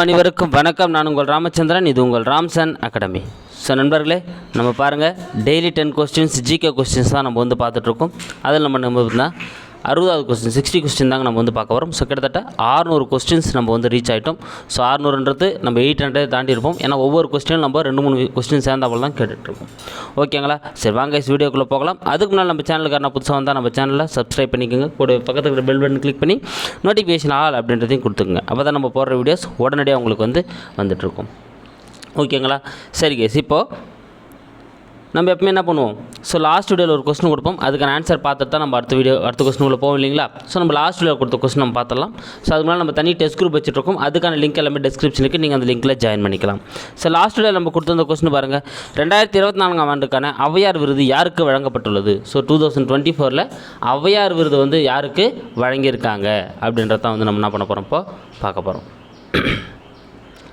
அனைவருக்கும் வணக்கம். நான் உங்கள் ராமச்சந்திரன் இது உங்கள் ராம்சன் அகாடமி. ஸோ நண்பர்களே நம்ம பாருங்கள் daily ten questions GK questions தான் நம்ம வந்து பார்த்துட்ருக்கோம் அதில் நம்ம நம்ம அறுபதாவது கொஸ்டின் சிக்ஸ்டி கொஸ்டின் தாங்க நம்ம வந்து பார்க்க வரோம். ஸோ கிட்டத்தட்ட ஆறுநூறு கொஸ்டின்ஸ் நம்ம வந்து ரீச் ஆகிட்டோம் ஸோ ஆறுநூறுன்றது நம்ம எயிட் ஹண்ட்ரட் தாண்டி இருப்போம். ஏன்னா ஒவ்வொரு கொஸ்டினும் நம்ம ரெண்டு மூணு கொஸ்டின் சேர்ந்தாப்புல தான் கேட்டுட்ருக்கோம் ஓகேங்களா சரி வாங்க வீடியோக்குள்ளே போகலாம். அதுக்கு முன்னால் நம்ம சேனலுக்கான புதுசாக வந்தால் நம்ம சேனலில் சப்ஸ்கிரைப் பண்ணிக்கோங்க. கூட பக்கத்தில் இருக்கிற பெல் பட்டன் கிளிக் பண்ணி நோட்டிஃபிகேஷன் ஆல் அப்படின்றதையும் கொடுத்துங்க அப்போ தான் நம்ம போடுற வீடியோஸ் உடனடியாக உங்களுக்கு வந்து வந்துட்டுருக்கும் ஓகேங்களா சரி கேஸ் இப்போது நம்ம எப்பவுமே என்ன பண்ணுவோம்? ஸோ லாஸ்ட் வீடியோவில் ஒரு கொஸ்டின் கொடுப்போம். அதுக்கான ஆன்சர் பார்த்துட்டு தான் நம்ம அடுத்த வீடியோ அடுத்த கொஸ்டினுக்குள்ள போவோம் இல்லைங்களா? ஸோ நம்ம லாஸ்ட் வீடியோ கொடுத்த கொஸ்டின் நம்ம பார்த்துடலாம். ஸோ அது முன்னாடி நம்ம தனி டெஸ்ட் குரூப் வச்சுருக்கோம் அதுக்கான லிங்க் எல்லாமே டிஸ்கிரிப்ஷனுக்கு நீங்கள் அந்த லிங்க்கில் ஜாயின் பண்ணிக்கலாம். ஸோ லாஸ்ட் வீடியோ நம்ம கொடுத்த கொஸ்டின் பாருங்கள் ரெண்டாயிரத்தி இருபத்தி நான்காம் ஆண்டுக்கான அவையார் விருது யாருக்கு வழங்கப்பட்டுள்ளது? ஸோ டூ தௌசண்ட் டுவெண்ட்டி ஃபோரில் அவையார் விருது வந்து யாருக்கு வழங்கியிருக்காங்க? அப்படின்றத வந்து நம்ம என்ன பண்ண போகிறோம் இப்போ பார்க்க போகிறோம்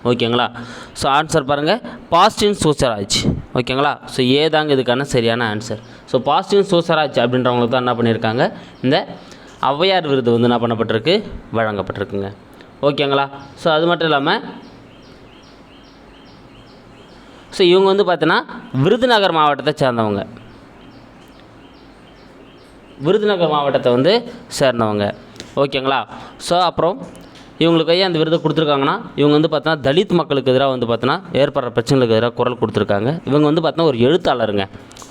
ஓகேங்களா? ஸோ ஆன்சர் பாருங்கள் பாஸ்டின் சூசராஜ் ஓகேங்களா? ஸோ ஏதாங்க இதுக்கான சரியான ஆன்சர் ஸோ பாஸ்டின் சூசராஜ் அப்படின்றவங்களுக்கு தான் என்ன பண்ணியிருக்காங்க இந்த ஔவையார் விருது வந்து என்ன பண்ணப்பட்டிருக்கு? வழங்கப்பட்டிருக்குங்க. ஓகேங்களா? ஸோ அது மட்டும் இல்லாமல் ஸோ இவங்க வந்து பார்த்தீங்கன்னா விருதுநகர் மாவட்டத்தை சேர்ந்தவங்க. விருதுநகர் மாவட்டத்தை வந்து சேர்ந்தவங்க. ஓகேங்களா? ஸோ அப்புறம் இவங்களுக்கு அந்த விருதை கொடுத்துருக்காங்கன்னா இவங்க வந்து பார்த்தோன்னா தலித் மக்களுக்கு எதிராக வந்து பார்த்தோன்னா ஏற்படுற பிரச்சனைகளுக்கு எதிராக குரல் கொடுத்துருக்காங்க. இவங்க வந்து பார்த்தோன்னா ஒரு எழுத்தாளருங்க.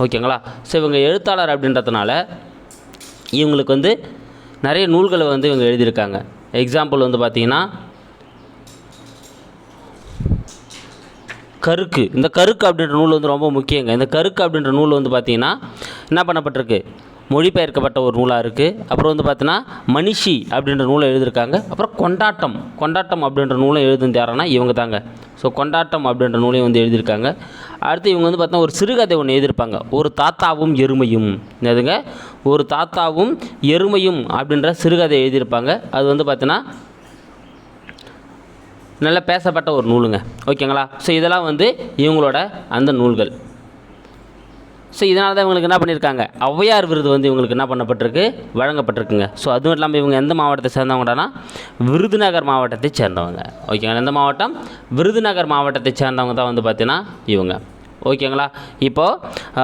ஓகேங்களா? ஸோ இவங்க எழுத்தாளர் அப்படின்றதுனால இவங்களுக்கு வந்து நிறைய நூல்களை வந்து இவங்க எழுதியிருக்காங்க. எக்ஸாம்பிள் வந்து பார்த்தீங்கன்னா கருக்கு. இந்த கருக்கு அப்படின்ற நூல் வந்து ரொம்ப முக்கியங்க. இந்த கருக்கு அப்படின்ற நூல் வந்து பார்த்திங்கன்னா என்ன பண்ணப்பட்டிருக்கு? மொழிபெயர்க்கப்பட்ட ஒரு நூலாக இருக்குது அப்புறம் வந்து பார்த்தீங்கன்னா மனிஷி அப்படின்ற நூலை எழுதியிருக்காங்க. அப்புறம் கொண்டாட்டம் கொண்டாட்டம் அப்படின்ற நூலை எழுதுனது யாருன்னா இவங்க தாங்க ஸோ கொண்டாட்டம் அப்படின்ற நூலையும் வந்து எழுதியிருக்காங்க. அடுத்து இவங்க வந்து பார்த்தீங்கன்னா ஒரு சிறுகதை ஒன்று எழுதியிருப்பாங்க. ஒரு தாத்தாவும் எருமையும். என்னதுங்க? ஒரு தாத்தாவும் எருமையும் அப்படின்ற சிறுகதை எழுதியிருப்பாங்க. அது வந்து பார்த்தீங்கன்னா நல்லா பேசப்பட்ட ஒரு நூலுங்க. ஓகேங்களா? ஸோ இதெல்லாம் வந்து இவங்களோட அந்த நூல்கள். ஸோ இதனால தான் இவங்களுக்கு என்ன பண்ணியிருக்காங்க ஔவையார் விருது வந்து இவங்களுக்கு என்ன பண்ணப்பட்டிருக்கு? வழங்கப்பட்டிருக்குங்க. ஸோ அதுவும் இல்லாமல் இவங்க எந்த மாவட்டத்தை சேர்ந்தவங்கன்னா விருதுநகர் மாவட்டத்தை சேர்ந்தவங்க. ஓகேங்களா எந்த மாவட்டம்? விருதுநகர் மாவட்டத்தை சேர்ந்தவங்க தான் வந்து பார்த்தீங்கன்னா இவங்க. ஓகேங்களா இப்போது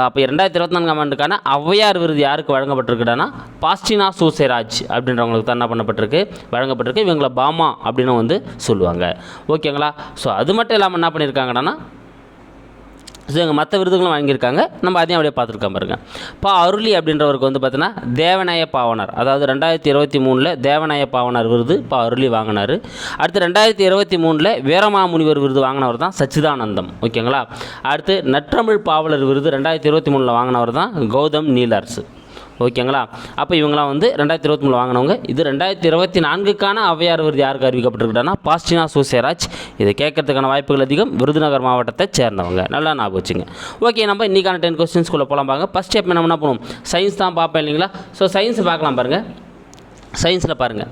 அப்போ ரெண்டாயிரத்தி இருபத்தி நான்காம் ஆண்டுக்கான ஔவையார் விருது யாருக்கு வழங்கப்பட்டிருக்குன்னா பாஸ்டினா சூசேராஜ் அப்படின்றவங்களுக்கு தான் என்ன பண்ணப்பட்டிருக்கு? வழங்கப்பட்டிருக்கு. இவங்களை பாமா அப்படின்னு வந்து சொல்லுவாங்க. ஓகேங்களா ஸோ அது மட்டும் இல்லாமல் என்ன பண்ணியிருக்காங்கன்னா ஸோ இங்கே மற்ற விருதுகளும் வாங்கியிருக்காங்க. நம்ம அதையும் அப்படியே பார்த்துருக்கோம் பாருங்க. பா அருளி அப்படின்றவருக்கு வந்து பார்த்தீங்கன்னா தேவநாய பாவனர். அதாவது ரெண்டாயிரத்தி இருபத்தி மூணில் தேவநாய பாவனர் விருது பா அருளி வாங்கினார். அடுத்து ரெண்டாயிரத்தி இருபத்தி மூணில் வீரமாமுனிவர் விருது வாங்கினவர் தான் சச்சிதானந்தம். ஓகேங்களா? அடுத்து நற்றமிழ் பாவலர் விருது ரெண்டாயிரத்தி இருபத்தி மூணில் வாங்கினவர் தான் கௌதம் நீலர்ஸ். ஓகேங்களா அப்போ இவங்களாம் வந்து ரெண்டாயிரத்தி இருபத்தி மூணு வாங்கினவங்க. இது ரெண்டாயிரத்தி இருபத்தி நான்குக்கான ஔவையார் விருது யாருக்கு அறிவிக்கப்பட்டிருக்குன்னா பாஸ்டினா சூசேராஜ் இதை கேட்கறதுக்கான வாய்ப்புகள் அதிகம். விருதுநகர் மாவட்டத்தை சேர்ந்தவங்க. நல்லா ஞாபகம் வச்சுங்க. ஓகே நம்ம இன்றைக்கான டென் கொஸ்டின்ஸ்குள்ளே போகலாம் பாருங்க. ஃபஸ்ட் ஸ்டெப் நம்ம என்ன பண்ணுவோம்? சயின்ஸ் தான் பார்ப்பேன் இல்லைங்களா? ஸோ சயின்ஸ் பார்க்கலாம் பாருங்கள் சயின்ஸில் பாருங்கள்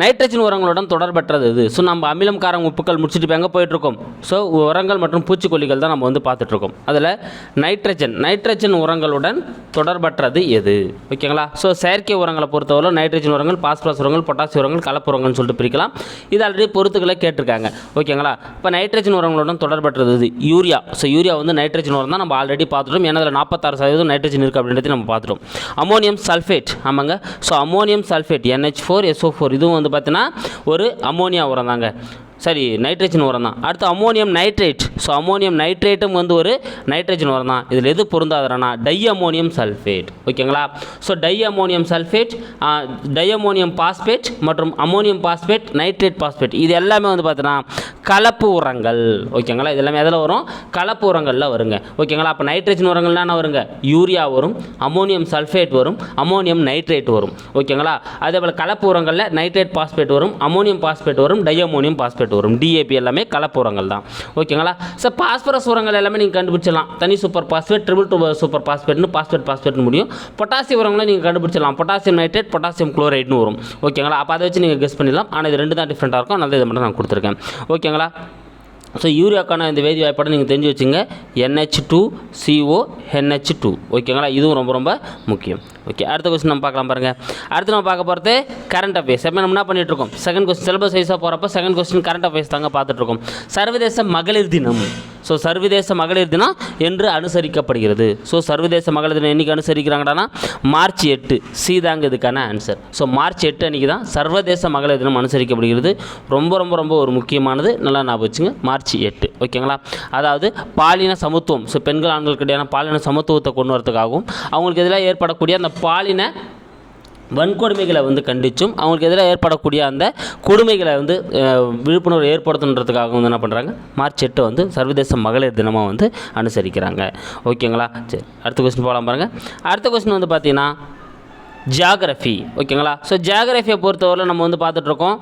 நைட்ரஜன் உரங்களுடன் தொடர்பற்றது இது. ஸோ நம்ம அமிலம் காரம் உப்புக்கள் முடிச்சுட்டு இப்போ எங்கே போயிட்டுருக்கோம்? ஸோ உரங்கள் மற்றும் பூச்சிக்கொல்லிகள் தான் நம்ம வந்து பார்த்துட்ருக்கோம் அதில் நைட்ரஜன் நைட்ரஜன் உரங்களுடன் தொடர்பற்றது எது? ஓகேங்களா ஸோ செயற்கை உரங்களை பொறுத்தவரை நைட்ரஜன் உரங்கள் பாஸ்பரஸ் உரங்கள் பொட்டாசியம் உரங்கள் கலப்பு உரங்கள்னு சொல்லிட்டு பிரிக்கலாம். இது ஆல்ரெடி பொறுத்துக்களை கேட்டிருக்காங்க. ஓகேங்களா இப்போ நைட்ரஜன் உரங்களுடன் தொடர்பற்றது இது. யூரியா ஸோ யூரியா வந்து நைட்ரஜன் உரம் தான் நம்ம ஆல்ரெடி பார்த்துட்டோம். ஏன்னா அதில் நாற்பத்தாறு சதவீதம் நைட்ரஜன் இருக்குது அப்படின்றத நம்ம பார்த்துட்டோம். அமோனியம் சல்ஃபேட் ஆமாங்க. So ammonium sulphate NH four SO four இதுவும் வந்து பார்த்தீங்கன்னா ஒரு அமோனியா உரம் தாங்க. சரி நைட்ரஜன் உரம் தான் அடுத்து அமோனியம் நைட்ரேட் ஸோ அமோனியம் நைட்ரேட்டும் வந்து ஒரு நைட்ரஜன் உரம் தான் இதில் எது பொருந்தாதுனா டை அமோனியம் சல்ஃபேட் ஓகேங்களா so di ammonium sulphate di ammonium phosphate மற்றும் அமோனியம் பாஸ்பேட் நைட்ரேட் பாஸ்பேட் இது எல்லாமே வந்து பார்த்தீங்கன்னா கலப்பு உரங்கள். ஓகேங்களா இது எல்லாமே எதில் வரும்? கலப்பு உரங்களில் வருங்க. ஓகேங்களா அப்போ நைட்ரஜன் உரங்கள்லாம் என்ன வருங்க? யூரியா வரும் அமோனியம் சல்ஃபேட் வரும் அமோனியம் நைட்ரேட் வரும். ஓகேங்களா அதே போல் கலப்பு உரங்களில் நைட்ரேட் பாஸ்பேட் வரும் அமோனியம் பாஸ்பேட் வரும் டை அமோனியம் பாஸ்பேட் வரும். டிஏபி எல்லாமே கலப்பு உரங்கள் தான். ஓகேங்களா? சார் பாஸ்பரஸ் உரங்கள் எல்லாமே நீங்கள் கண்டுபிடிச்சிடலாம். தனி super phosphate triple two super பாஸ்பேட்னு phosphate பாஸ்பேட்னு முடியும். பொட்டாசியம் உரங்களும் நீங்கள் கண்டுபிடிச்சிடலாம். பொட்டாசியம் நைட்ரேட் பொட்டாசியம் குளோரைட்னு வரும். ஓகேங்களா? அப்போ அதை வச்சு நீங்கள் கெஸ் பண்ணிடலாம். ஆனால் இது ரெண்டு தான் டிஃப்ரெண்ட்டாக இருக்கும். அதனால இதை மட்டும் நான் கொடுத்துருக்கேன். ஓகேங்களா? ஸோ யூரியாக்கான இந்த வேதி வாய்ப்பாடு நீங்கள் தெரிஞ்சு வச்சுங்க. NH two CO NH two ஓகேங்களா இதுவும் ரொம்ப ரொம்ப முக்கியம். ஓகே அடுத்த கொஸ்டின் நம்ம பார்க்கலாம் பாருங்கள் அடுத்து நம்ம பார்க்க போகிறது கரண்ட் அஃபேர்ஸ் எப்போ நம்ம என்ன பண்ணிட்டு இருக்கோம்? செகண்ட் கொஸ்டின் சிலபஸ் வைஸாக போகிறப்ப செகண்ட் கொஸ்டின் கரண்ட் அஃபேர்ஸ் தாங்க பார்த்துட்ருக்கோம் சர்வதேச மகளிர் தினம். ஸோ சர்வதேச மகளிர் தினம் என்று அனுசரிக்கப்படுகிறது. ஸோ சர்வதேச மகளிர் தினம் என்றைக்கு அனுசரிக்கிறாங்கடானா? மார்ச் எட்டு. சி தாங்க இதுக்கான ஆன்சர் ஸோ மார்ச் எட்டு அன்றைக்கி தான் சர்வதேச மகளிர் தினம் அனுசரிக்கப்படுகிறது. ரொம்ப ரொம்ப ரொம்ப ஒரு முக்கியமானது. நல்லா ஞாபகம் வச்சுங்க. மார்ச் எட்டு. ஓகேங்களா? அதாவது பாலின சமத்துவம். ஸோ பெண்கள் ஆண்களுக்கு இடையான பாலின சமத்துவத்தை கொண்டு வரதுக்காகவும் அவங்களுக்கு எதிராக ஏற்படக்கூடிய அந்த பாலின வன்கொடுமைகளை வந்து கண்டிச்சும் அவங்களுக்கு எதிராக ஏற்படக்கூடிய அந்த கொடுமைகளை வந்து விழிப்புணர்வு ஏற்படுத்தணுன்றதுக்காக வந்து என்ன பண்ணுறாங்க மார்ச் எட்டு வந்து சர்வதேச மகளிர் தினமாக வந்து அனுசரிக்கிறாங்க. ஓகேங்களா? சரி அடுத்த கொஸ்டின் போகலாம் பாருங்கள் அடுத்த கொஸ்டின் வந்து பார்த்தீங்கன்னா ஜியாகிரஃபி ஓகேங்களா? ஸோ ஜியாகிரஃபியை பொறுத்தவரை நம்ம வந்து பார்த்துட்ருக்கோம்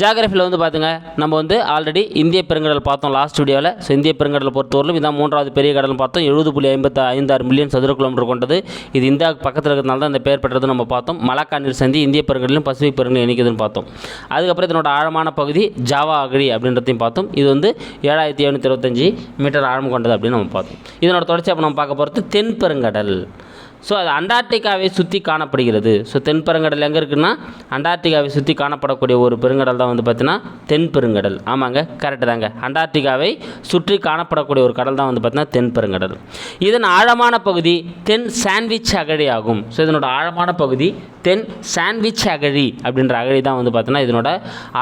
ஜாகிரஃபியில் வந்து பார்த்துங்க நம்ம வந்து ஆல்ரெடி இந்திய பெருங்கடல் பார்த்தோம் லாஸ்ட் வீடியோவில் ஸோ இந்திய பெருங்கடலை பொறுத்தவரையிலும் இதான் மூன்றாவது பெரிய கடல் பார்த்தோம். எழுபது புள்ளி ஐம்பத்தி ஐந்தாறு மில்லியன் சதுர கிலோமீட்டர் கொண்டது. இது இந்தியாவுக்கு பக்கத்தில் இருக்கிறதுனால தான் இந்த பேர் பெற்றது நம்ம பார்த்தோம். மலாக்கா நீர் சந்தி இந்திய பெருங்கடலும் பசிபிக் பெருங்கடலும் இணைக்குதுன்னு பார்த்தோம். அதுக்கப்புறம் இதனோட ஆழமான பகுதி ஜாவா அகழி அப்படின்றதையும் பார்த்தோம். இது வந்து ஏழாயிரத்தி எழுநூற்றி இருபத்தஞ்சி மீட்டர் ஆழம் கொண்டது அப்படின்னு நம்ம பார்த்தோம். இதனோட தொடர்ச்சி அப்போ நம்ம பார்க்க போகிறது தென் பெருங்கடல். ஸோ அது அண்டார்டிகாவை சுற்றி காணப்படுகிறது. ஸோ தென் பெருங்கடல் எங்கே இருக்குன்னா அண்டார்டிகாவை சுற்றி காணப்படக்கூடிய ஒரு பெருங்கடல் தான் வந்து பார்த்தீங்கன்னா தென் பெருங்கடல் ஆமாங்க கரெக்டு தாங்க. அண்டார்டிகாவை சுற்றி காணப்படக்கூடிய ஒரு கடல் தான் வந்து பார்த்தீங்கன்னா தென் பெருங்கடல் இதன் ஆழமான பகுதி தென் சாண்ட்விச் அகழி ஆகும். ஸோ இதனோட ஆழமான பகுதி தென் சாண்ட்விச் அகழி அப்படின்ற அகழி தான் வந்து பார்த்தீங்கன்னா இதனோட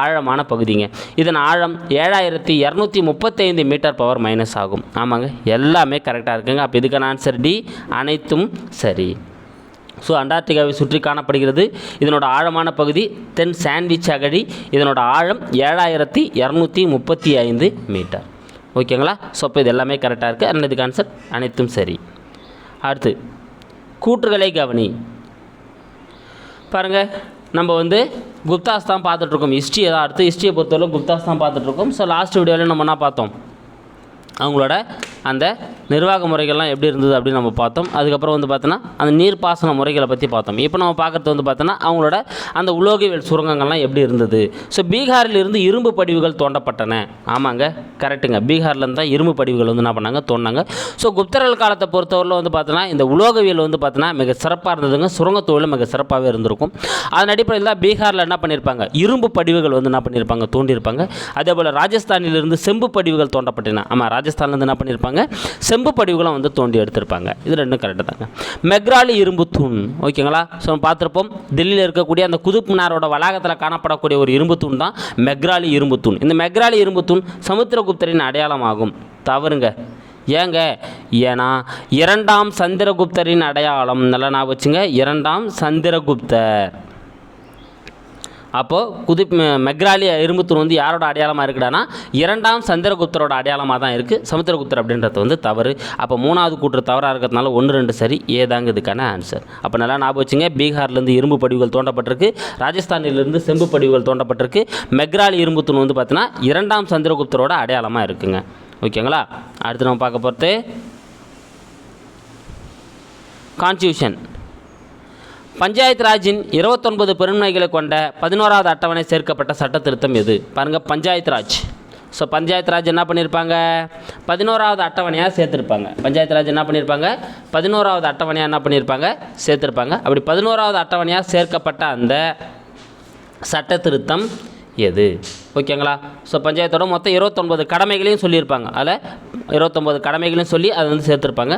ஆழமான பகுதிங்க. இதன் ஆழம் ஏழாயிரத்தி இரநூத்தி முப்பத்தைந்து மீட்டர் பவர் மைனஸ் ஆகும். ஆமாங்க எல்லாமே கரெக்டாக இருக்குங்க. அப்போ இதுக்கான ஆன்சர் டி அனைத்தும் சரி. சரி. ஸோ அண்டார்டிகாவை சுற்றி காணப்படுகிறது இதனோட ஆழமான பகுதி தென் சாண்ட்விச் அகழி. இதனோட ஆழம் ஏழாயிரத்தி இரநூத்தி முப்பத்தி ஐந்து மீட்டர். ஓகேங்களா? ஸோ அப்போ இது எல்லாமே கரெக்டாக இருக்குது அண்ட் இதுக்கு ஆன்சர் அனைத்தும் சரி. அடுத்து கூற்றுகளை கவனி. பாருங்கள் நம்ம வந்து குப்தாஸ் தான் பார்த்துட்ருக்கோம். ஹிஸ்ட்ரி தான் அடுத்து ஹிஸ்ட்ரியை பொறுத்தவரை குப்தாஸ் தான் பார்த்துட்ருக்கோம். ஸோ லாஸ்ட் வீடியோவில் நம்ம என்ன பார்த்தோம்? அவங்களோட அந்த நிர்வாக முறைகள்லாம் எப்படி இருந்தது அப்படின்னு நம்ம பார்த்தோம். அதுக்கப்புறம் வந்து பார்த்தோன்னா அந்த நீர்ப்பாசன முறைகளை பற்றி பார்த்தோம். இப்போ நம்ம பார்க்குறது வந்து பார்த்தோன்னா அவங்களோட அந்த உலோகவியல் சுரங்கங்கள்லாம் எப்படி இருந்தது? ஸோ பீகாரில் இருந்து இரும்பு படிவுகள் தோண்டப்பட்டன. ஆமாங்க கரெக்டுங்க பீகார்லேருந்து தான் இரும்பு படிவுகள் வந்து என்ன பண்ணாங்க? தோண்டினாங்க. ஸோ குப்தர்கள் காலத்தை பொறுத்தவரையில் வந்து பார்த்தோன்னா இந்த உலோகவியல் வந்து பார்த்தோன்னா மிக சிறப்பாக இருந்ததுங்க. சுரங்க தொழிலும் மிக சிறப்பாகவே இருந்திருக்கும். அதன் அடிப்படையில் தான் பீகாரில் என்ன பண்ணியிருப்பாங்க இரும்பு படிவுகள் வந்து என்ன பண்ணியிருப்பாங்க தோண்டியிருப்பாங்க அதே போல் ராஜஸ்தானிலிருந்து செம்பு படிவுகள் தோண்டப்பட்டன. ஆமாம் ராஜஸ்தான்லேருந்து என்ன பண்ணியிருப்பாங்க செம்பு படிவுகளும் வந்து தோண்டி எடுத்திருப்பாங்க. இது ரெண்டும் கரெக்டு தாங்க. மெக்ராலி இரும்பு தூண். ஓகேங்களா ஸோ பார்த்துருப்போம். டெல்லியில் இருக்கக்கூடிய அந்த குதுப் மினாரோட வளாகத்தில் காணப்படக்கூடிய ஒரு இரும்பு தூண் தான் மெக்ராலி இரும்பு தூண். இந்த மெக்ராலி இரும்பு தூண் சமுத்திரகுப்தரின் அடையாளமாகும். தவறுங்க. ஏங்க? ஏன்னா இரண்டாம் சந்திரகுப்தரின் அடையாளம் நல்லா நான் வச்சுங்க இரண்டாம் சந்திரகுப்தர். அப்போது குதிப் மெக்ராலி இரும்புத்தூர் வந்து யாரோட அடையாளமாக இருக்குடானா? இரண்டாம் சந்திரகுப்தரோட அடையாளமாக தான் இருக்குது சமுத்திரகுப்தர் அப்படின்றது வந்து தவறு. அப்போ மூணாவது கூற்று தவறாக இருக்கிறதுனால ஒன்று ரெண்டு சரி ஏதாங்க இதுக்கான ஆன்சர் அப்போ நல்லா ஞாபகம் வச்சுங்க. பீகார்லேருந்து இரும்பு படிவுகள் தோண்டப்பட்டிருக்கு. ராஜஸ்தானிலிருந்து செம்பு படிவுகள் தோண்டப்பட்டிருக்கு. மெக்ராலி இரும்புத்தூண் வந்து பார்த்தீங்கன்னா இரண்டாம் சந்திரகுப்தரோட அடையாளமாக இருக்குங்க. ஓகேங்களா? அடுத்து நம்ம பார்க்க போகிறது கான்ஸ்டியூஷன் பஞ்சாயத்து ராஜின் இருபத்தொன்பது பெருமைகளை கொண்ட பதினோராவது அட்டவணை சேர்க்கப்பட்ட சட்ட திருத்தம் எது? பாருங்கள் பஞ்சாயத்து ராஜ். ஸோ பஞ்சாயத்து ராஜ் என்ன பண்ணியிருப்பாங்க பதினோராவது அட்டவணையாக சேர்த்துருப்பாங்க. பஞ்சாயத்து ராஜ் என்ன பண்ணியிருப்பாங்க பதினோராவது அட்டவணையாக என்ன பண்ணியிருப்பாங்க சேர்த்துருப்பாங்க. அப்படி பதினோராவது அட்டவணையாக சேர்க்கப்பட்ட அந்த சட்ட திருத்தம் எது ஓகேங்களா? ஸோ பஞ்சாயத்தோட மொத்தம் இருபத்தொன்பது கடமைகளையும் சொல்லியிருப்பாங்க. அதில் இருபத்தொன்பது கடமைகளையும் சொல்லி அதை வந்து சேர்த்துருப்பாங்க.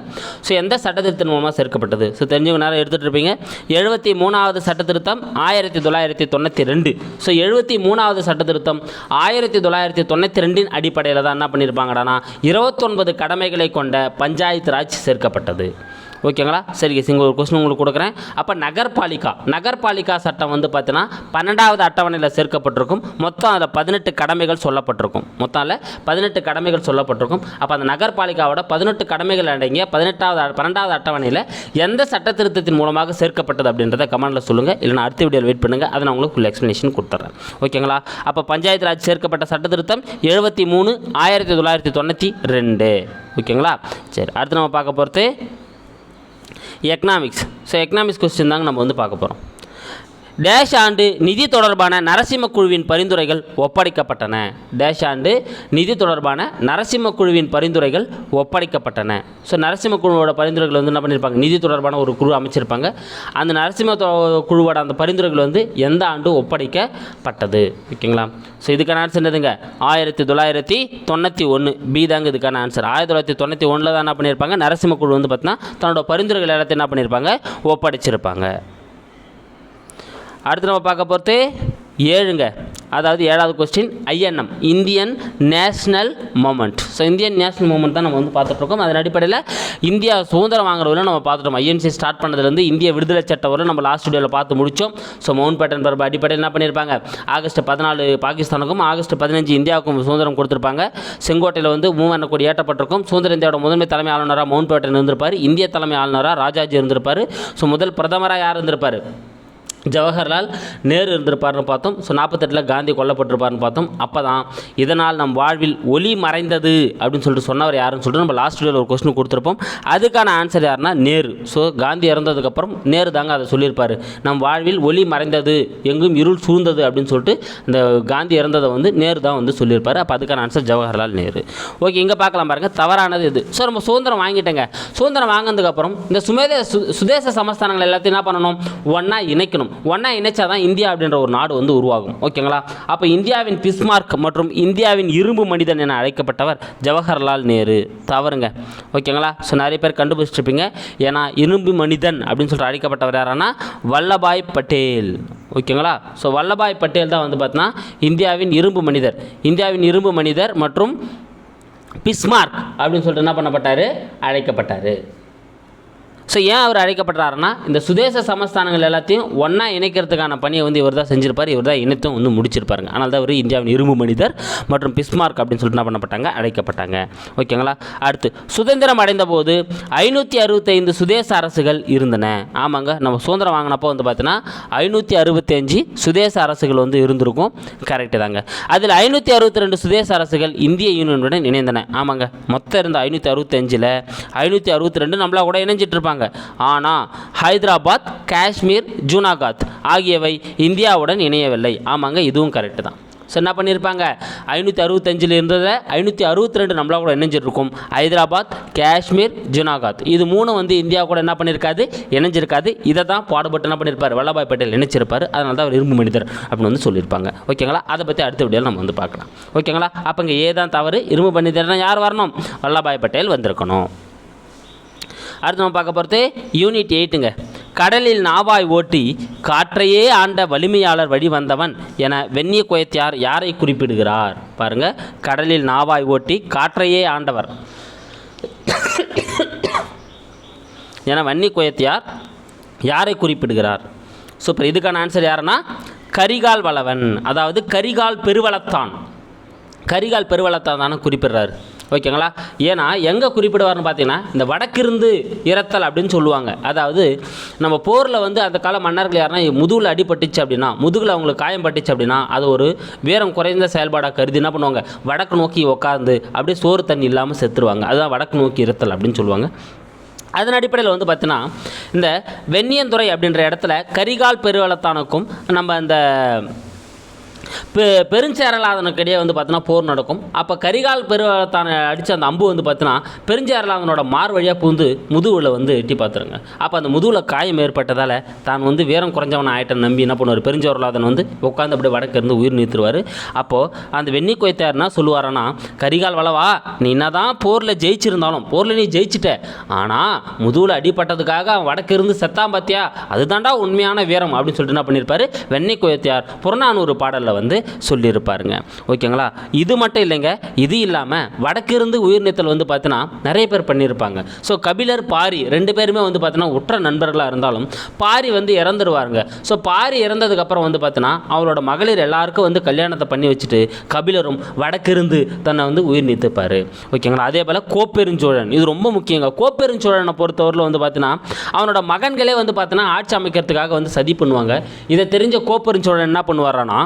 ஸோ எந்த சட்டத்திருத்தம் மூலமாக சேர்க்கப்பட்டது? ஸோ தெரிஞ்சவங்க நேரம் எடுத்துகிட்டு இருப்பீங்க. எழுபத்தி மூணாவது சட்டத்திருத்தம் ஆயிரத்தி தொள்ளாயிரத்தி தொண்ணூற்றி ரெண்டு. ஸோ எழுபத்தி மூணாவது சட்டத்திருத்தம் ஆயிரத்தி தொள்ளாயிரத்தி தொண்ணூற்றி ரெண்டின் அடிப்படையில் தான் என்ன பண்ணியிருப்பாங்கடானா இருபத்தொன்பது கடமைகளை கொண்ட பஞ்சாயத்து ராஜ் சேர்க்கப்பட்டது. ஓகேங்களா? சரி சிங்க ஒரு கொஸ்டின் உங்களுக்கு கொடுக்குறேன். அப்போ நகர்பாலிகா நகர்பாலிகா சட்டம் வந்து பார்த்தீங்கன்னா பன்னெண்டாவது அட்டவணையில் சேர்க்கப்பட்டிருக்கும். மொத்தம் அதில் பதினெட்டு கடமைகள் சொல்லப்பட்டிருக்கும். மொத்தம் அதில் பதினெட்டு கடமைகள் சொல்லப்பட்டிருக்கும். அப்போ அந்த நகர்பாலிகாவோட பதினெட்டு கடமைகள் அடங்கிய பதினெட்டாவது பன்னெண்டாவது அட்டவணையில் எந்த சட்ட திருத்தத்தின் மூலமாக சேர்க்கப்பட்டது அப்படின்றத கமெண்ட்டில் சொல்லுங்கள் இல்லைனா அடுத்த வீடியோவில் வெயிட் பண்ணுங்கள் அதை நான் உங்களுக்கு ஃபுல் எக்ஸ்ப்ளனேஷன் கொடுத்துட்றேன் ஓகேங்களா? அப்போ பஞ்சாயத்து ராஜ் சேர்க்கப்பட்ட சட்ட திருத்தம் எழுபத்தி மூணு ஆயிரத்தி தொள்ளாயிரத்தி தொண்ணூற்றி ரெண்டு. ஓகேங்களா? சரி அடுத்து நம்ம பார்க்க போகிறது எக்கனாமிக்ஸ் ஸோ எக்கனாமிக்ஸ் கொஸ்டின் தாங்க நம்ம வந்து பார்க்க போகிறோம் டேஷ் ஆண்டு நிதி தொடர்பான நரசிம்ம குழுவின் பரிந்துரைகள் ஒப்படைக்கப்பட்டன. டேஷ் ஆண்டு நிதி தொடர்பான நரசிம்ம குழுவின் பரிந்துரைகள் ஒப்படைக்கப்பட்டன. ஸோ நரசிம்ம குழுவோட பரிந்துரைகள் வந்து என்ன பண்ணியிருப்பாங்க நிதி தொடர்பான ஒரு குழு அமைச்சிருப்பாங்க. அந்த நரசிம்ம தொ- குழுவோட அந்த பரிந்துரைகள் வந்து எந்த ஆண்டு ஒப்படைக்கப்பட்டது? ஓகேங்களா? ஸோ இதுக்கான ஆன்சர் என்னதுங்க? ஆயிரத்தி தொள்ளாயிரத்தி தொண்ணூற்றி ஒன்று பி தாங்க இதுக்கான ஆன்சர் ஆயிரத்தி தொள்ளாயிரத்தி தொண்ணூற்றி ஒன்றில் தான் என்ன பண்ணியிருப்பாங்க நரசிம்ம குழு வந்து பார்த்தீங்கன்னா தன்னோட பரிந்துரைகள் எல்லாத்தையும் என்ன பண்ணியிருப்பாங்க ஒப்படைச்சிருப்பாங்க. அடுத்து நம்ம பார்க்க போகிறது ஏழுங்க. அதாவது ஏழாவது question INM Indian national movement. So Indian national movement தான் நம்ம வந்து பார்த்துட்ருக்கோம் அதன் அடிப்படையில் இந்தியா சுதந்திரம் வாங்குறதுல நம்ம பார்த்துட்டோம் ஐஎன்சி ஸ்டார்ட் பண்ணதுலேருந்து இந்திய விடுதலை சட்டம் வரை நம்ம லாஸ்ட் வீடியோவில் பார்த்து முடித்தோம் ஸோ மவுண்ட் பேட்டன் பரப்பு அடிப்படையில் என்ன பண்ணியிருப்பாங்க? ஆகஸ்ட் பதினாலு பாகிஸ்தானுக்கும் ஆகஸ்ட் பதினஞ்சு இந்தியாவுக்கும் சுதந்திரம் கொடுத்துருப்பாங்க. செங்கோட்டையில் வந்து மூவண்ண கொடி ஏற்றப்பட்டிருக்கும். சுதந்திர இந்தியாவோட முதன்மை தலைமை ஆளுநராக மவுண்ட் பேட்டன் இருந்திருப்பார். இந்திய தலைமை ஆளுநராக ராஜாஜி இருந்திருப்பார். ஸோ முதல் பிரதமராக யார் இருந்திருப்பார்? ஜவஹர்லால் நேரு இருந்திருப்பார்னு பார்த்தோம். ஸோ நாற்பத்தெட்டில் காந்தி கொல்லப்பட்டிருப்பார்னு பார்த்தோம். அப்போ தான் இதனால் நம் வாழ்வில் ஒளி மறைந்தது அப்படின்னு சொல்லிட்டு சொன்னவர் யாருன்னு சொல்லிட்டு நம்ம லாஸ்ட் வீடியோவில் ஒரு கொஸ்டின் கொடுத்துருப்போம். அதுக்கான ஆன்சர் யாருன்னா நேரு. ஸோ காந்தி இறந்ததுக்கப்புறம் நேரு தாங்க அதை சொல்லியிருப்பார். நம் வாழ்வில் ஒளி மறைந்தது எங்கும் இருள் சூழ்ந்தது அப்படின்னு சொல்லிட்டு இந்த காந்தி இறந்ததை வந்து நேரு தான் வந்து சொல்லியிருப்பார். அப்போ அதுக்கான ஆன்சர் ஜவஹர்லால் நேரு. ஓகே இங்கே பார்க்கலாம் பாருங்கள் தவறானது இது ஸோ நம்ம சுதந்திரம் வாங்கிட்டேங்க. சுதந்திரம் வாங்கினதுக்கப்புறம் இந்த சுமேத சு சுதேச சமஸ்தானங்கள் எல்லாத்தையும் என்ன பண்ணணும்? ஒன்றா இணைக்கணும். ஒன்றா இணைச்சா தான் இந்தியா அப்படின்ற ஒரு நாடு வந்து உருவாகும். ஓகேங்களா? அப்போ இந்தியாவின் பிஸ்மார்க் மற்றும் இந்தியாவின் இரும்பு மனிதன் என அழைக்கப்பட்டவர் ஜவஹர்லால் நேரு. தவறுங்க. ஓகேங்களா? ஸோ நிறைய பேர் கண்டுபிடிச்சிருப்பீங்க. ஏன்னா இரும்பு மனிதன் அப்படின்னு சொல்லிட்டு அழைக்கப்பட்டவர் யாருன்னா வல்லபாய் பட்டேல். ஓகேங்களா? ஸோ வல்லபாய் பட்டேல் தான் வந்து பார்த்தீங்கன்னா இந்தியாவின் இரும்பு மனிதர். இந்தியாவின் இரும்பு மனிதர் மற்றும் பிஸ்மார்க் அப்படின்னு சொல்லிட்டு என்ன பண்ணப்பட்டார்? அழைக்கப்பட்டார். ஸோ ஏன் அவர் அழைக்கப்படுறாருன்னா இந்த சுதேச சமஸ்தானங்கள் எல்லாத்தையும் ஒன்றா இணைக்கிறதுக்கான பணியை வந்து இவர் தான் செஞ்சிருப்பார் இவர் தான் இணைத்தும் வந்து முடிச்சிருப்பாருங்க. அதனால தான் அவர் இந்தியாவின் இரும்பு மனிதர் மற்றும் பிஸ்மார்க் அப்படின்னு சொல்லிட்டு என்ன பண்ணப்பட்டாங்க? அழைக்கப்பட்டாங்க. ஓகேங்களா? அடுத்து சுதந்திரம் அடைந்த போது ஐநூற்றி அறுபத்தைந்து சுதேச அரசுகள் இருந்தன. ஆமாங்க நம்ம சுதந்திரம் வாங்கினப்போ வந்து பார்த்தீங்கன்னா ஐநூற்றி அறுபத்தஞ்சு சுதேச அரசுகள் வந்து இருந்திருக்கும். கரெக்டு தாங்க. அதில் ஐநூற்றி அறுபத்தி ரெண்டு சுதேச அரசுகள் இந்திய யூனியனுடன் இணைந்தன. ஆமாங்க மொத்தம் இருந்த ஐநூற்றி அறுபத்தஞ்சில் ஐநூற்றி அறுபத்தி ரெண்டு நம்மளா கூட இணைஞ்சிட்டு இருப்பாங்க. ஆனால் ஹைதராபாத் காஷ்மீர் ஜூனாகாத் ஆகியவை இந்தியாவுடன் இணையவில்லை. ஆமாங்க இதுவும் கரெக்டு தான். ஸோ என்ன பண்ணியிருப்பாங்க ஐநூற்றி அறுபத்தஞ்சில் இருந்ததை ஐநூற்றி அறுபத்தி ரெண்டு நம்மளா கூட இணைஞ்சிருக்கும் ஹைதராபாத் காஷ்மீர் ஜுனாகாத். இது மூணு வந்து இந்தியா கூட என்ன பண்ணியிருக்காது இணைஞ்சிருக்காது. இதை தான் பாடுபட்டு என்ன பண்ணியிருப்பார் வல்லபாய் பட்டேல் இணைச்சிருப்பார். அதனால தான் அவர் இரும்பு மனிதர் அப்படின்னு வந்து சொல்லியிருப்பாங்க ஓகேங்களா? அதை பற்றி அடுத்த வீடியோவில் நம்ம வந்து பார்க்கலாம். ஓகேங்களா? அப்போ இங்கே ஏதான் தவறு. இரும்பு மனிதர்னால் யார் வரணும்? வல்லபாய் பட்டேல் வந்திருக்கணும். அடுத்து நம்ம பார்க்க போகிறது யூனிட் எயிட்டுங்க கடலில் நாவாய் ஓட்டி காற்றையே ஆண்ட வலிமையாளர் வழி வந்தவன் என வெண்ணிய கோயத்தியார் யாரை குறிப்பிடுகிறார்? பாருங்க. கடலில் நாவாய் ஓட்டி காற்றையே ஆண்டவர். என வன்னி கோயத்தியார் யாரை குறிப்பிடுகிறார்? சூப்பர் இதுக்கான ஆன்சர் யாருன்னா கரிகால் வளவன். அதாவது கரிகால் பெருவளத்தான். கரிகால் பெருவளத்தான் தானே குறிப்பிடுறாரு. ஓகேங்களா? ஏன்னா எங்கே குறிப்பிடுவார்னு பார்த்தீங்கன்னா இந்த வடக்கிருந்து இறத்தல் அப்படின்னு சொல்லுவாங்க. அதாவது நம்ம போரில் வந்து அந்த கால மன்னர்கள் யாருன்னா முதுகில் அடிபட்டுச்சு அப்படின்னா முதுகில் அவங்களுக்கு காயம் பட்டுச்சு அப்படின்னா அது ஒரு வீரம் குறைந்த செயல்பாடாக கருதி என்ன பண்ணுவாங்க? வடக்கு நோக்கி உட்கார்ந்து அப்படியே சோறு தண்ணி இல்லாமல் செத்துருவாங்க. அதுதான் வடக்கு நோக்கி இறத்தல் அப்படின்னு சொல்லுவாங்க. அதன் அடிப்படையில் வந்து பார்த்தீங்கன்னா இந்த வெண்ணியந்துறை அப்படின்ற இடத்துல கரிகால் பெருவளத்தானுக்கும் நம்ம இந்த பெ பெருஞ்சேரலாதனுக்கு இடையே வந்து பார்த்தீங்கன்னா போர் நடக்கும். அப்போ கரிகால் பெருவத்தான அடித்த அந்த அம்பு வந்து பார்த்தீங்கன்னா பெருஞ்சேரலாதனோட மார் வழியாக பூந்து முதுவில் வந்து எட்டி பார்த்துருங்க அப்போ அந்த முதுவில் காயம் ஏற்பட்டதால் தான் வந்து வீரம் குறைஞ்சவன் ஆயிட்டன் நம்பி என்ன பண்ணுவார்? பெருஞ்சேரலாதன் வந்து உட்காந்து அப்படியே வடக்கு இருந்து உயிர் நீத்துருவார். அப்போது அந்த வெண்ணி கொய்த்தார்னா என்ன சொல்லுவாரன்னா கரிகால் வளவா நீ என்னதான் போரில் ஜெயிச்சிருந்தாலும் போரில் நீ ஜெயிச்சிட்ட. ஆனால் முதுவில் அடிப்பட்டதுக்காக அவன் வடக்கு இருந்து செத்தான் பார்த்தியா அதுதான்டா உண்மையான வீரம். அப்படின்னு சொல்லிட்டு என்ன பண்ணியிருப்பாரு வெண்ணை கொய்த்தியார் புறநானூறு பாடலில் வந்து சொல்லியிருப்பாருங்க. ஓகேங்களா? இது மட்டும் இல்லைங்க இது இல்லாமல் வடக்கிருந்து உயிர்நீத்தல் உயிர் நீத்தல் வந்து பார்த்தீங்கன்னா நிறைய பேர் பண்ணியிருப்பாங்க. ஸோ கபிலர் பாரி ரெண்டு பேருமே வந்து பார்த்தீங்கன்னா உற்ற நண்பர்களாக இருந்தாலும் பாரி வந்து இறந்துருவாருங்க. ஸோ பாரி இறந்ததுக்கப்புறம் வந்து பார்த்தீங்கன்னா அவரோட மகளிர் எல்லாருக்கும் வந்து கல்யாணத்தை பண்ணி வச்சுட்டு கபிலரும் வடக்கிருந்து தன்னை வந்து உயிர் நீத்துப்பார் ஓகேங்களா? அதே போல் கோப்பெருஞ்சோழன் இது ரொம்ப முக்கியங்க. கோப்பெருஞ்சோழனை பொறுத்தவரையில் வந்து பார்த்தீங்கன்னா அவனோட மகன்களே வந்து பார்த்தீங்கன்னா ஆட்சி அமைக்கிறதுக்காக வந்து சதி பண்ணுவாங்க. இதை தெரிஞ்ச கோப்பெருஞ்சோழன் என்ன பண்ணுவாரானா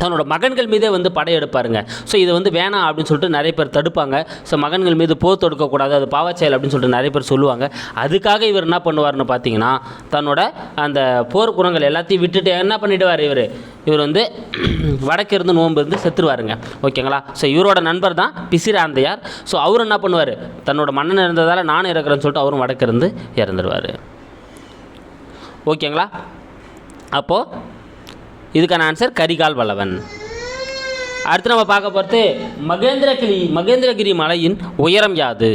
தன்னோட மகன்கள் மீதே வந்து படையெடுப்பாருங்க. ஸோ இது வந்து வேணாம் அப்படின்னு சொல்லிட்டு நிறைய பேர் தடுப்பாங்க. ஸோ மகன்கள் மீது போர் தொடுக்கக்கூடாது அது பாவச்செயல் அப்படின்னு சொல்லிட்டு நிறைய பேர் சொல்லுவாங்க. அதுக்காக இவர் என்ன பண்ணுவார்னு பார்த்தீங்கன்னா தன்னோட அந்த போர் குணங்கள் எல்லாத்தையும் விட்டுட்டு என்ன பண்ணிடுவார் இவர்? இவர் வந்து வடக்கிருந்து நோன்பு இருந்து செத்துருவாருங்க. ஓகேங்களா? ஸோ இவரோட நண்பர் தான் பிசிராந்தையார். ஸோ அவர் என்ன பண்ணுவார்? தன்னோட மன்னன் இருந்ததால் நானும் இறக்குறேன்னு சொல்லிட்டு அவரும் வடக்கிருந்து இறந்துடுவார் இறந்துருவார். ஓகேங்களா? அப்போது இதுக்கான ஆன்சர் கரிகால் வல்லவன். அடுத்து நம்ம பார்க்க போகிறது மகேந்திரகிரி மகேந்திரகிரி மலையின் உயரம் யாது?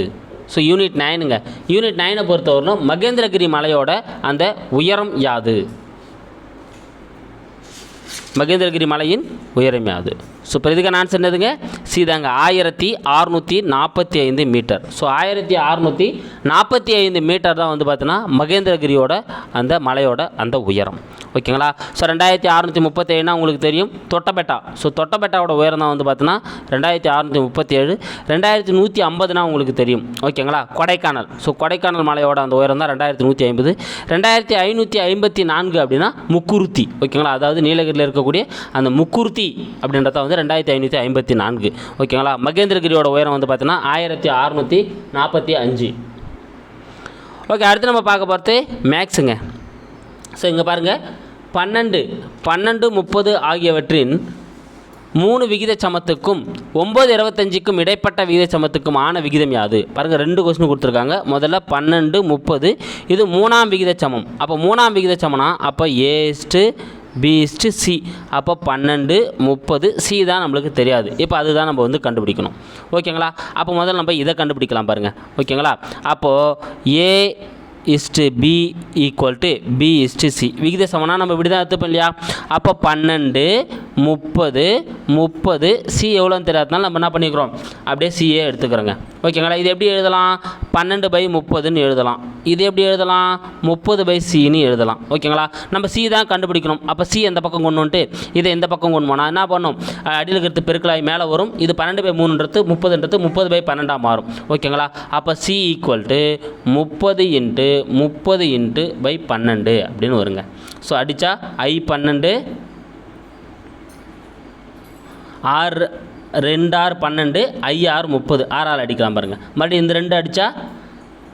ஸோ யூனிட் நைனுங்க யூனிட் நைனை பொறுத்தவரைக்கும் மகேந்திரகிரி மலையோட அந்த உயரம் யாது? மகேந்திரகிரி மலையின் உயரம் யாது. ஸோ இப்போ இதுக்கான ஆன்சர் என்னதுங்க? சீதாங்க ஆயிரத்தி அறுநூற்றி நாற்பத்தி ஐந்து மீட்டர் ஸோ ஆயிரத்தி அறுநூற்றி நாற்பத்தி ஐந்து மீட்டர் தான் வந்து பார்த்தீங்கன்னா மகேந்திரகிரியோட அந்த மலையோட அந்த உயரம். ஓகேங்களா? ஸோ ரெண்டாயிரத்தி அறநூற்றி முப்பத்தி ஏழுனா உங்களுக்கு தெரியும் தொட்டபெட்டா. ஸோ தொட்டபெட்டாவோட உயரம் தான் வந்து பார்த்தீங்கன்னா ரெண்டாயிரத்தி அறநூற்றி முப்பத்தி ஏழு ரெண்டாயிரத்தி நூற்றி ஐம்பதுனா உங்களுக்கு தெரியும் ஓகேங்களா? கொடைக்கானல். ஸோ கொடைக்கானல் மலையோட அந்த உயரம் தான் ரெண்டாயிரத்தி நூற்றி ஐம்பது. ரெண்டாயிரத்தி ஐநூற்றி ஐம்பத்தி நான்கு அப்படின்னா முக்குருத்தி ஓகேங்களா? அதாவது நீலகிரியில் இருக்கக்கூடிய அந்த முக்குருத்தி அப்படின்றத வந்து ரெண்டாயிரத்தி ஐநூற்றி ஐம்பத்தி நான்கு ஓகேங்களா? மகேந்திரகிரியோட உயரம் வந்து பார்த்தீங்கன்னா ஆயிரத்தி அறநூற்றி நாற்பத்தி அஞ்சு. ஓகே அடுத்து நம்ம பார்க்க போகிறது மேக்ஸுங்க ஸோ இங்கே பாருங்கள் பன்னெண்டு பன்னெண்டு முப்பது ஆகியவற்றின் மூணு விகித சமத்துக்கும் ஒம்பது இருபத்தஞ்சுக்கும் இடைப்பட்ட விகித சமத்துக்கும் ஆன விகிதம் யாது? பாருங்கள் ரெண்டு கொஸ்டின் கொடுத்துருக்காங்க. முதல்ல பன்னெண்டு முப்பது இது மூணாம் விகித சமம் அப்போ மூணாம் விகித சமம்னா அப்போ ஏஸ்ட்டு பிஸ்ட்டு சி அப்போ பன்னெண்டு முப்பது சி தான் நம்மளுக்கு தெரியாது. இப்போ அதுதான் நம்ம வந்து கண்டுபிடிக்கணும். ஓகேங்களா? அப்போ முதல்ல நம்ம இதை கண்டுபிடிக்கலாம் பாருங்கள் ஓகேங்களா? அப்போது A is to B equal to B is to C விகித சமனா நம்ம இப்படி தான் எடுத்துப்போம் இல்லையா? அப்போ பன்னெண்டு முப்பது முப்பது சி எவ்வளோன்னு தெரியாதனால நம்ம என்ன பண்ணிக்கிறோம்? அப்படியே சிஏ எடுத்துக்கிறோங்க. ஓகேங்களா? இது எப்படி எழுதலாம்? பன்னெண்டு பை முப்பதுன்னு எழுதலாம். இது எப்படி எழுதலாம்? முப்பது பை சின்னு எழுதலாம். ஓகேங்களா? நம்ம சி தான் கண்டுபிடிக்கணும். அப்போ சி எந்த பக்கம் கொண்டு வந்துட்டு இதை எந்த பக்கம் கொண்டு போனால் என்ன பண்ணும்? அடியில் இருக்கிறது பெருக்கலாய் மேலே வரும். இது பன்னெண்டு பை மூணுன்றது முப்பதுன்றது முப்பது பை பன்னெண்டாக மாறும். ஓகேங்களா? அப்போ சி ஈக்குவல் டு முப்பது இன்ட்டு முப்பது இன்ட்டு பை பன்னெண்டு அப்படின்னு வருங்க. ஸோ அடித்தா ஐ பன்னெண்டு ஆறு ரெண்டு ஆறு பன்னெண்டு ஐ ஆறு முப்பது. ஆறால் அடிக்கலாம் பாருங்கள் மறுபடியும் இந்த ரெண்டு அடித்தா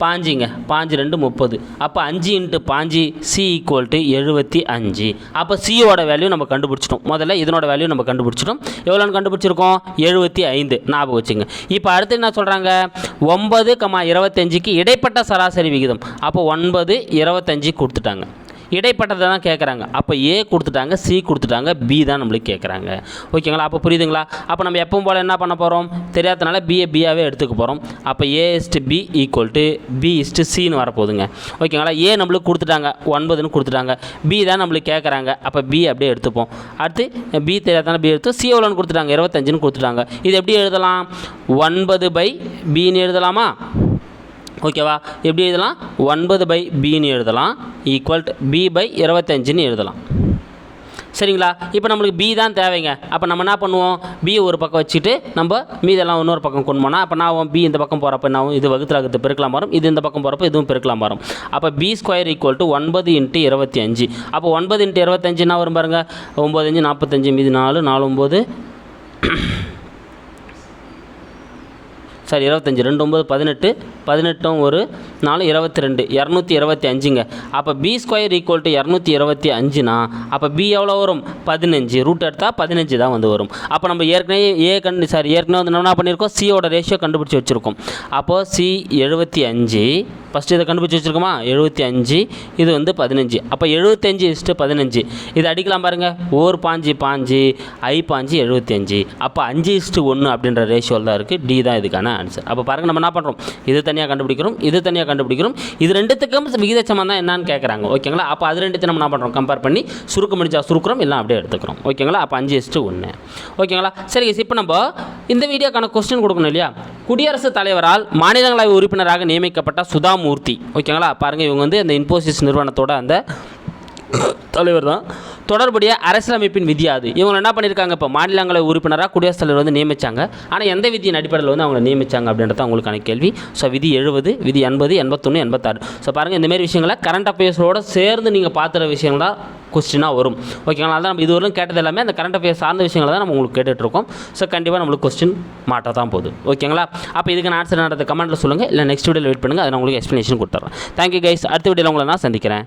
பாஞ்சிங்க. பாஞ்சு ரெண்டு முப்பது. அப்போ அஞ்சு இன்ட்டு பாஞ்சு சி ஈக்குவல் டு எழுபத்தி அஞ்சு. அப்போ சியோட வேல்யூ நம்ம கண்டுபிடிச்சிட்டோம். முதல்ல இதனோட வேல்யூ நம்ம கண்டுபிடிச்சிட்டோம். எவ்வளோன்னு கண்டுபிடிச்சிருக்கோம்? எழுபத்தி ஐந்து. ஞாபகம் வச்சுங்க. இப்போ அடுத்து என்ன சொல்கிறாங்க ஒன்பது கமா இருபத்தஞ்சுக்கு இடைப்பட்ட சராசரி விகிதம். அப்போ ஒன்பது இருபத்தஞ்சு கொடுத்துட்டாங்க. இடைப்பட்டதை தான் கேட்குறாங்க அப்போ ஏ கொடுத்துட்டாங்க சி கொடுத்துட்டாங்க பி தான் நம்மளுக்கு கேட்குறாங்க ஓகேங்களா? அப்போ புரியுதுங்களா? அப்போ நம்ம எப்பவும் போல் என்ன பண்ண போகிறோம் தெரியாதனால பிஏ பிஆவே எடுத்துக்க போகிறோம் அப்போ A is to B equal to B is to சின்னு வரப்போகுதுங்க. ஓகேங்களா? ஏ நம்மளுக்கு கொடுத்துட்டாங்க ஒன்பதுன்னு கொடுத்துட்டாங்க. பி தான் நம்மளுக்கு கேட்குறாங்க அப்போ பி அப்படியே எடுத்துப்போம். அடுத்து பி தெரியாதனால பி எடுத்து சி எவ்வளோன்னு கொடுத்துட்டாங்க? இருபத்தஞ்சுன்னு கொடுத்துட்டாங்க. இது எப்படி எழுதலாம்? ஒன்பது பை பின்னு எழுதலாமா? ஓகேவா? எப்படி எழுதலாம்? ஒன்பது பை பின்னு எழுதலாம். ஈக்குவல் பி பை இருபத்தஞ்சுன்னு எழுதலாம். சரிங்களா? இப்போ நம்மளுக்கு பி தான் தேவைங்க. அப்போ நம்ம என்ன பண்ணுவோம்? பி ஒரு பக்கம் வச்சுட்டு நம்ம மீதெல்லாம் இன்னொரு பக்கம் கொண்டு போனால் அப்போ நான் பி இந்த பக்கம் போகிறப்ப நான் இது வகுத்தில் பெருக்கலாம் வரும் இது இந்த பக்கம் போகிறப்ப இதுவும் பெருக்கலாம் வரும் அப்போ பி ஸ்கொயர் ஈக்குவல் டு ஒன்பது இன்ட்டு இருபத்தி அஞ்சு அப்போ ஒன்பது இன்ட்டு இருபத்தஞ்சுனா வரும் பாருங்கள் ஒம்பது அஞ்சு நாற்பத்தஞ்சு மீது நாலு நாலு ஒம்பது சாரி இருபத்தஞ்சி ரெண்டு ஒம்பது பதினெட்டு பதினெட்டும் ஒரு நாலு இருபத்தி ரெண்டு இரநூத்தி இருபத்தி அஞ்சுங்க. அப்போ பி ஸ்கொயர் ஈக்குவல் டு இரநூத்தி இருபத்தி அஞ்சுனா அப்போ பி எவ்வளோ வரும்? பதினஞ்சு. ரூட் எடுத்தால் பதினஞ்சு தான் வந்து வரும். அப்போ நம்ம ஏற்கனவே ஏ கண்டு சாரி ஏற்கனவே வந்து என்ன பண்ணியிருக்கோம் சியோட ரேஷியோ கண்டுபிடிச்சி வச்சுருக்கோம். அப்போது சி எழுபத்தி அஞ்சு ஃபஸ்ட்டு இதை கண்டுபிடிச்சி வச்சுருக்கோமா? எழுபத்தி அஞ்சு இது வந்து பதினஞ்சு. அப்போ எழுபத்தஞ்சு இஸ்ட்டு பதினஞ்சு. இது அடிக்கலாம் பாருங்கள் ஓர் பாஞ்சு பாஞ்சு ஐ பாஞ்சு எழுபத்தி அஞ்சு. அப்போ அஞ்சு இஸ்ட்டு ஒன்று அப்படின்ற ரேஷியோவில் தான் இருக்குது டி தான் இதுக்கான ஆன்சர் அப்போ பாருங்கள் நம்ம என்ன பண்ணுறோம் இது தனியாக கண்டுபிடிக்கிறோம் இது தனியாக கண்டுபிடிக்கிறோம். இது ரெண்டுத்துக்கும் விகிதச்சமாக தான் என்னன்னு கேட்குறாங்க ஓகேங்களா அப்போ அது ரெண்டுத்தையும் நம்ம என்ன பண்ணுறோம் கம்பேர் பண்ணி சுருக்க முடிஞ்சால் சுருக்கிறோம் எல்லாம் அப்படியே எடுத்துக்கிறோம். ஓகேங்களா அப்போ அஞ்சு இஸ்ட்டு ஒன்று ஓகேங்களா சரி இப்போ நம்ம இந்த வீடியோக்கான கொஸ்டின் கொடுக்கணும் இல்லையா? குடியரசுத் தலைவரால் மாநிலங்களவை உறுப்பினராக நியமிக்கப்பட்ட சுதாமூர்த்தி. ஓகேங்களா பாருங்கள் இவங்க வந்து அந்த இன்போசிஸ் நிறுவனத்தோட அந்த தலைவர் தான் தொடர்புடைய அரசியலமைப்பின் விதி அது. இவங்க என்ன பண்ணியிருக்காங்க இப்போ மாநிலங்களவை உறுப்பினராக குடியரசுத் தலைவர் வந்து நியமித்தாங்க ஆனால் எந்த விதியின் அடிப்படையில் வந்து அவங்க நியமித்தாங்க அப்படின்றது உங்களுக்கான கேள்வி. ஸோ விதி எழுபது விதி எண்பது எண்பத்தொன்று எண்பத்தாறு. ஸோ பாருங்கள் இந்தமாரி விஷயங்களை கரண்ட் அஃபேர்ஸோடு சேர்ந்து நீங்கள் பார்த்துற விஷயங்கள் தான் கொஸ்டினாக வரும். ஓகேங்களா அதான் நம்ம இதுவரையும் கேட்டது எல்லாமே அந்த கரண்ட் அஃபேர்ஸ் சார்ந்த விஷயங்களை தான் நம்ம உங்களுக்கு கேட்டுட்ருக்கோம். ஸோ கண்டிப்பாக நம்மளுக்கு கொஸ்டின் மாட்ட தான் போகுது ஓகேங்களா அப்போ இதுக்கு நான் ஆன்சர் நடந்த கமெண்ட்டில் சொல்லுங்கள் இல்லை நெக்ஸ்ட் வீடியோவில் வெயிட் பண்ணுங்கள் அதை நான் உங்களுக்கு எக்ஸ்ப்ளனேஷன் கொடுத்துட்றேன். தேங்க்யூ கைஸ் அடுத்த வீடியோவில் உங்களை நான் சந்திக்கிறேன்.